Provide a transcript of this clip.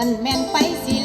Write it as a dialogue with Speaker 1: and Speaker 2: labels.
Speaker 1: กันแม่นไปสิ